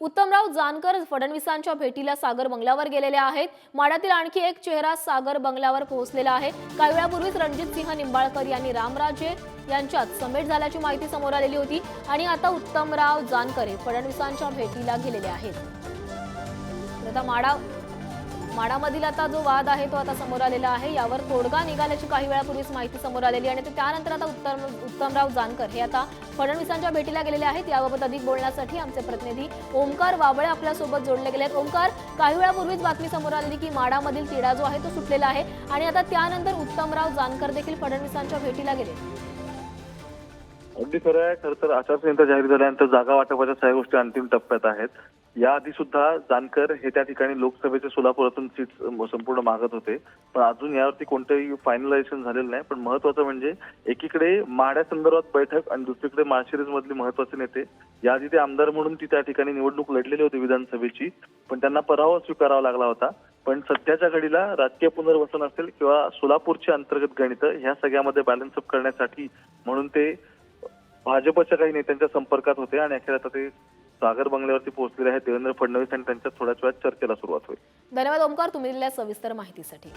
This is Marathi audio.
उत्तमराव जानकर फडणवीसांच्या भेटीला सागर बंगल्यावर गेलेले आहेत. माड्यातील आणखी एक चेहरा सागर बंगल्यावर पोहोचलेला आहे. काही वेळापूर्वीच रणजित सिंह निंबाळकर यांनी रामराजे यांच्यात समेट झाल्याची माहिती समोर आलेली होती आणि आता उत्तमराव जानकर हे फडणवीसांच्या भेटीला गेलेले आहेत. आता माडा माडामधील आता जो वाद आहे तो आता समोर आलेला आहे. यावर तोडगा निघाल्याची काही वेळापूर्वीच माहिती समोर आलेली आणि त्यानंतर आता उत्तम उत्तमराव जानकर हे आता फडणवीसांच्या भेटीला गेलेले आहेत. याबाबत अधिक बोलण्यासाठी आमचे प्रतिनिधी ओमकार वाबळे आपल्यासोबत जोडले गेले आहेत ओमकार काही वेळापूर्वीच बातमी समोर आलेली की माडामधील तिढा जो आहे तो सुटलेला आहे आणि आता त्यानंतर उत्तमराव जानकर देखील फडणवीसांच्या भेटीला गेले. अगदी खरं आहे. खरं तर आचारसंहिता जाहीर झाल्यानंतर जागा वाटपाच्या सगळ्या गोष्टी अंतिम टप्प्यात आहेत. याआधी सुद्धा जानकर हे त्या ठिकाणी लोकसभेचे सोलापुरातून सीट संपूर्ण मागत होते. पण अजून यावरती कोणतंही फायनलायझेशन झालेलं नाही. पण महत्वाचं म्हणजे एकीकडे माड्या संदर्भात बैठक आणि दुसरीकडे माळशिरस मधले महत्त्वाचे नेते. याआधी ते आमदार म्हणून ती त्या ठिकाणी निवडणूक लढलेली होती विधानसभेची. पण त्यांना पराभव स्वीकारावा लागला होता. पण सध्याच्या घडीला राजकीय पुनर्वसन असेल किंवा सोलापूरची अंतर्गत गणितं ह्या सगळ्यामध्ये बॅलन्स अप करण्यासाठी म्हणून ते भाजपच्या काही नेत्यांच्या संपर्कात होते आणि अखेर आता ते सागर बंगल्यावरती पोहोचलेले आहेत देवेंद्र फडणवीस आणि त्यांच्या थोड्याच वेळात चर्चेला सुरुवात होईल. धन्यवाद ओमकार तुम्ही दिलेल्या सविस्तर माहितीसाठी.